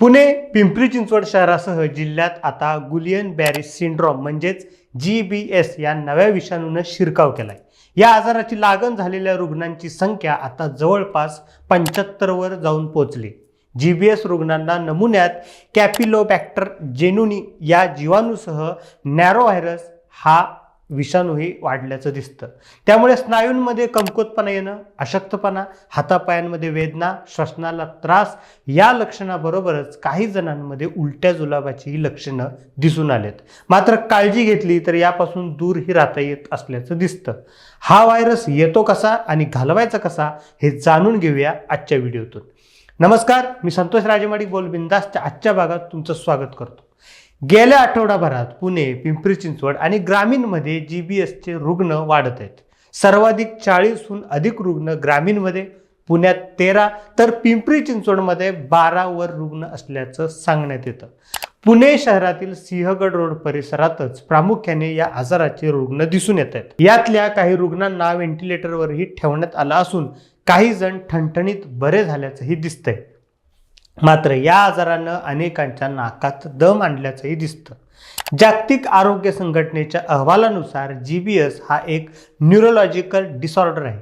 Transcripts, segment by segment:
पुणे पिंपरी चिंचवड शहरासह जिल्ह्यात आता गुलियन बॅरिस सिंड्रॉम म्हणजेच जी बी एस या नव्या विषाणूनं शिरकाव केलाय. या आजाराची लागण झालेल्या रुग्णांची संख्या आता जवळपास पंच्याहत्तरवर जाऊन पोहोचली जी बी एस रुग्णांना नमुन्यात कॅपिलोबॅक्टर जेनुनी या जीवाणूसह नॅरो व्हायरस हा विषाणूही वाढल्याचं दिसतं. त्यामुळे स्नायूंमध्ये कमकुवतपणा येणं अशक्तपणा हातापायांमध्ये वेदना श्वसनाला त्रास या लक्षणाबरोबरच काही जणांमध्ये उलट्या जुलाबाची लक्षणं दिसून आलेत. मात्र काळजी घेतली तर यापासून दूरही राहता येत असल्याचं दिसतं. हा व्हायरस येतो कसा आणि घालवायचा कसा हे जाणून घेऊया आजच्या व्हिडिओतून. नमस्कार मी संतोष राजेमाडी बोल आजच्या भागात तुमचं स्वागत करतो. गेल्या आठवडाभरात पुणे पिंपरी चिंचवड आणि ग्रामीणमध्ये जी बी एसचे रुग्ण वाढत आहेत. सर्वाधिक चाळीसहून अधिक रुग्ण ग्रामीणमध्ये पुण्यात तेरा तर पिंपरी चिंचवडमध्ये बारावर रुग्ण असल्याचं सांगण्यात येतं. पुणे शहरातील सिंहगड रोड परिसरातच प्रामुख्याने या आजाराचे रुग्ण दिसून येत आहेत. यातल्या काही रुग्णांना व्हेंटिलेटरवरही ठेवण्यात आलं असून काही जण ठणठणीत बरे झाल्याचंही दिसतंय. मात्र या आजारानं अनेकांच्या नाकात दम आणल्याचंही दिसतं. जागतिक आरोग्य संघटनेच्या अहवालानुसार जी बी एस हा एक न्यूरोलॉजिकल डिसऑर्डर आहे.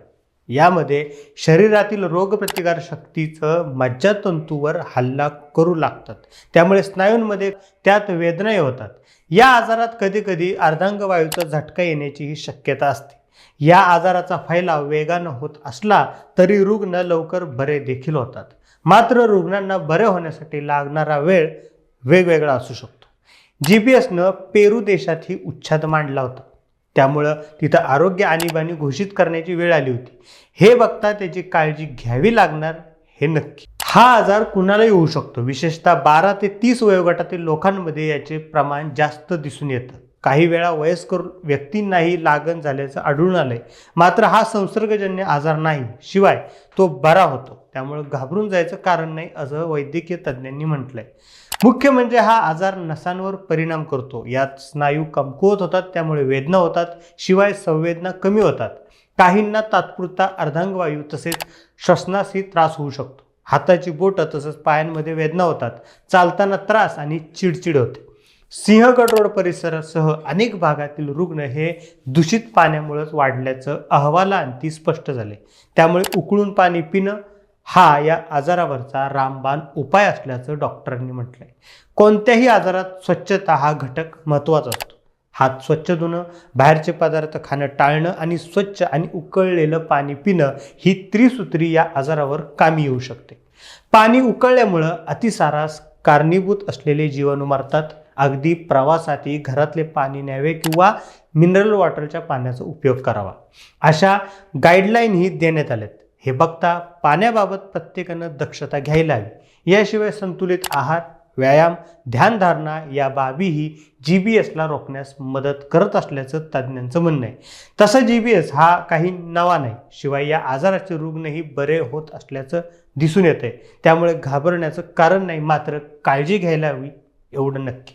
यामध्ये शरीरातील रोगप्रतिकार शक्तीचं मज्जातंतूवर हल्ला करू लागतात. त्यामुळे स्नायूंमध्ये त्यात वेदनाही होतात. या आजारात कधीकधी अर्धांगवायूचा झटका येण्याचीही शक्यता असते. या आजाराचा फैलाव वेगानं होत असला तरी रुग्ण लवकर बरे देखील होतात. मात्र रुग्णांना बरे होण्यासाठी लागणारा वेळ वेगवेगळा असू शकतो. जी बी एसनं पेरू देशातही उच्छाद मांडला होता. त्यामुळं तिथं आरोग्य आणीबाणी घोषित करण्याची वेळ आली होती. हे बघता त्याची काळजी घ्यावी लागणार हे नक्की. हा आजार कुणालाही होऊ शकतो. विशेषतः बारा ते तीस वयोगटातील लोकांमध्ये याचे प्रमाण जास्त दिसून येतं. काही वेळा वयस्कर व्यक्तींनाही लागण झाल्याचं आढळून आलंय. मात्र हा संसर्गजन्य आजार नाही शिवाय तो बरा होतो. त्यामुळे घाबरून जायचं कारण नाही असं वैद्यकीय तज्ज्ञांनी म्हटलंय. मुख्य म्हणजे हा आजार नसांवर परिणाम करतो. यात स्नायू कमकुवत होतात त्यामुळे वेदना होतात शिवाय संवेदना कमी होतात. काहींना तात्पुरता अर्धांगवायू तसेच श्वसनासही त्रास होऊ शकतो. हाताची बोटं तसंच पायांमध्ये वेदना होतात. चालताना त्रास आणि चिडचिड होते. सिंहगड रोड परिसरासह अनेक भागातील रुग्ण हे दूषित पाण्यामुळेच वाढल्याचं अहवालांती स्पष्ट झाले. त्यामुळे उकळून पाणी पिणं हा या आजारावरचा रामबाण उपाय असल्याचं डॉक्टरांनी म्हटलंय. कोणत्याही आजारात स्वच्छता हा घटक महत्त्वाचा असतो. हात स्वच्छ धुणं बाहेरचे पदार्थ खाणं टाळणं आणि स्वच्छ आणि उकळलेलं पाणी पिणं ही त्रिसूत्री या आजारावर कामी येऊ शकते. पाणी उकळल्यामुळं अतिसारास कारणीभूत असलेले जीवाणू मारतात. अगदी प्रवासातही घरातले पाणी न्यावे किंवा मिनरल वॉटरच्या पाण्याचा उपयोग करावा. अशा गाईडलाईनही देण्यात आल्यात. हे बघता पाण्याबाबत प्रत्येकानं दक्षता घ्यायला हवी. याशिवाय संतुलित आहार व्यायाम ध्यानधारणा या बाबीही जी बी एसला रोखण्यास मदत करत असल्याचं तज्ज्ञांचं म्हणणं आहे. तसं जी बी एस हा काही नवा नाही शिवाय या आजाराचे रुग्णही बरे होत असल्याचं दिसून येतं आहे त्यामुळे घाबरण्याचं कारण नाही मात्र काळजी घ्यायला हवी एवढं नक्की.